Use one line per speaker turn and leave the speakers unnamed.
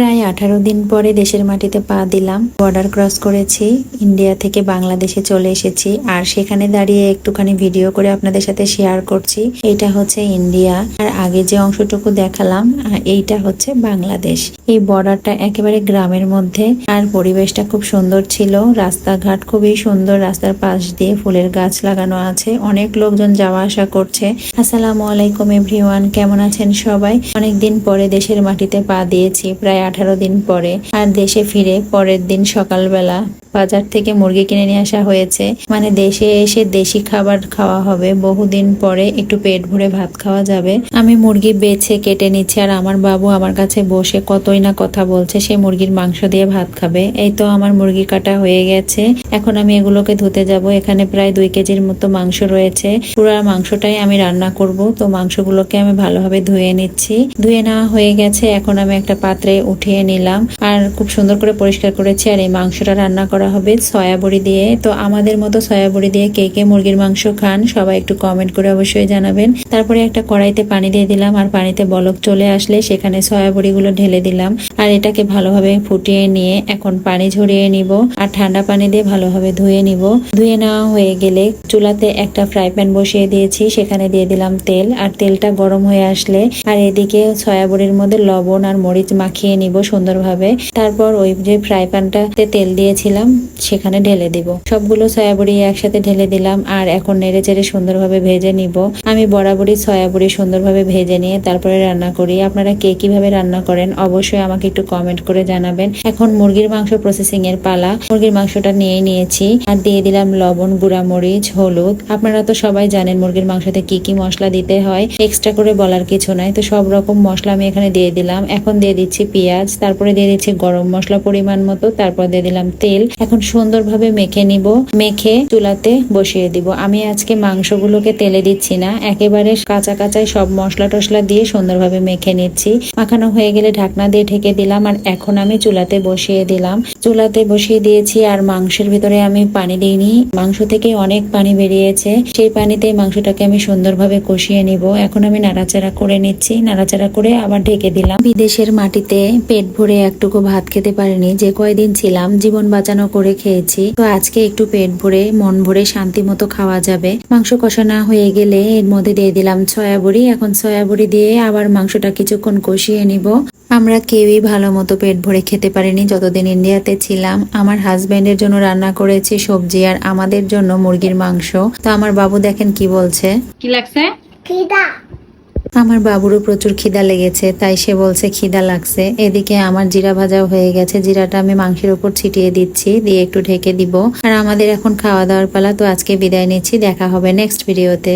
প্রায় আঠারো দিন পরে দেশের মাটিতে পা দিলাম। বর্ডার ক্রস করেছি ইন্ডিয়া থেকে বাংলাদেশে চলে এসেছি, আর সেখানে দাঁড়িয়ে একটুখানি ভিডিও করে আপনাদের সাথে শেয়ার করছি। এটা হচ্ছে ইন্ডিয়া আর আগে যে অংশটুকু দেখালাম এইটা হচ্ছে বাংলাদেশ। এই বর্ডারটা একেবারে গ্রামের মধ্যে, আর পরিবেশটা খুব সুন্দর ছিল। রাস্তাঘাট খুবই সুন্দর, রাস্তার পাশ দিয়ে ফুলের গাছ লাগানো আছে, অনেক লোকজন যাওয়া আসা করছে। আসসালামু আলাইকুম এভরিওয়ান কেমন আছেন সবাই? অনেকদিন পরে দেশের মাটিতে পা দিয়েছি, প্রায় আঠারো দিন পরে আর দেশে ফিরে পরের দিন সকালবেলা বাজার থেকে মুরগি কিনে নিয়ে আসা হয়েছে। মানে দেশে এসে দেশি খাবার খাওয়া হবে। বহুদিন পরে একটু পেট ভরে ভাত খাওয়া যাবে। আমি মুরগি বেছে কেটে নিচ্ছি আর আমার বাবু আমার কাছে বসে কতই না কথা বলছে, সে মুরগির মাংস দিয়ে ভাত খাবে। এই তো আমার মুরগি কাটা হয়ে গেছে। এখন আমি এগুলোকে ধুতে যাব। এখানে প্রায় দুই কেজির মতো মাংস রয়েছে। পুরো মাংসটাই আমি রান্না করব। তো মাংসগুলোকে আমি ভালোভাবে ধুয়ে নিচ্ছি। ধুয়ে নেওয়া হয়ে গেছে। এখন আমি একটা পাত্রে উঠিয়ে নিলাম। আর খুব সুন্দর করে পরিষ্কার করেছি। আর এই মাংসটা রান্না করা হবে সয়াবড়ি দিয়ে। তো আমাদের মতো সয়াবড়ি দিয়ে কে কে মুরগির মাংস খান, সবাই একটু কমেন্ট করে অবশ্যই জানাবেন। তারপরে একটা কড়াইতে পানি দিয়ে দিলাম। আর পানিতে বলক চলে আসলে সেখানে সয়াবড়িগুলো ঢেলে দিলাম। আর এটাকে ভালোভাবে ফুটিয়ে নিয়ে এখন পানি ঝরিয়ে নিব। আর ঠান্ডা পানি দিয়ে ভালোভাবে ধুয়ে নিব। ধুয়ে নেওয়া হয়ে গেলে চুলাতে একটা ফ্রাই প্যান বসিয়ে দিয়েছি। সেখানে দিয়ে দিলাম তেল। আর তেলটা গরম হয়ে আসলে আর এদিকে সয়াবড়ির মধ্যে লবণ আর মরিচ মাখিয়ে নিব সুন্দরভাবে। তারপর ওই যে ফ্রাই প্যানটাতে তেল দিয়েছিলাম, সেখানে ঢেলে দিব। সবগুলো সয়াবড়ি একসাথে ঢেলে দিলাম আর এখন নেড়ে চেড়ে সুন্দরভাবে ভেজে নিব। আমি বরাবরই সয়াবড়ি সুন্দরভাবে ভেজে নিয়ে তারপরে রান্না করি। আপনারা কে কীভাবে রান্না করেন অবশ্যই আমাকে একটু কমেন্ট করে জানাবেন। এখন মুরগির মাংস প্রসেসিং এর পালা। মুরগির মাংসটা নিয়ে নিয়েছি আর দিয়ে দিলাম লবণ, গুঁড়া মরিচ, হলুদ। আপনারা তো সবাই জানেন মুরগির মাংসতে কি কি মশলা দিতে হয়। এক্সট্রা করে বলার কিছু নাই। তো সব রকম মশলা আমি এখানে দিয়ে দিলাম। এখন দিয়ে দিচ্ছি পেঁয়াজ। তারপরে দিয়ে দিচ্ছি গরম মশলা পরিমাণ মতো, তারপর দিয়ে দিলাম তেল। এখন সুন্দরভাবে মেখে নিব। মেখে চুলাতে বসিয়ে দিব। আমি আজকে মাংসগুলোকে তেলে দিচ্ছি না। একেবারে কাঁচা কাঁচাই সব মশলা টশলা দিয়ে সুন্দরভাবে মেখে নিচ্ছি। মাখানো হয়ে গেলে ঢাকনা দিয়ে ঢেকে দিলাম আর এখন আমি চুলাতে বসিয়ে দিলাম। চুলাতে বসিয়ে দিয়েছি আর মাংসের ভিতরে আমি পানি দিইনি। মাংস থেকে অনেক পানি বেরিয়েছে। সেই পানিতে মাংসটাকে আমি সুন্দরভাবে কষিয়ে নিব। এখন আমি নাড়াচাড়া করে নিচ্ছি। নাড়াচাড়া করে আবার ঢেকে দিলাম। বিদেশের মাটিতে পেট ভরে একটুকু ভাত খেতে পারিনি যে কয়দিন ছিলাম জীবন বাঁচানো করে খেয়েছি। তো আজকে একটু পেট ভরে মন ভরে শান্তি মতো খাওয়া যাবে। মাংস কষানো হয়ে গেলে এর মধ্যে দিয়ে দিলাম সয়াবড়ি এখন সয়াবড়ি দিয়ে আবার মাংসটা কিছুক্ষণ কষিয়ে নিব। আমরা কেউই ভালো মতো পেট ভরে খেতে পারিনি যতদিন ইন্ডিয়াতে ছিলাম। আমার হাজবেন্ডের জন্য রান্না করেছি সবজি আর আমাদের জন্য মুরগির মাংস। তো আমার বাবু দেখেন কি বলছে?
কি লাগছে?
আমার বাবুরও প্রচুর খিদা লেগেছে, তাই সে বলছে খিদা লাগছে। এদিকে আমার জিরা ভাজাও হয়ে গেছে, জিরাটা আমি মাংসের উপর ছিটিয়ে দিচ্ছি, দিয়ে একটু ঢেকে দিব। আর আমাদের এখন খাওয়া দাওয়ার পালা, তো আজকে বিদায় নিচ্ছি, দেখা হবে নেক্সট ভিডিওতে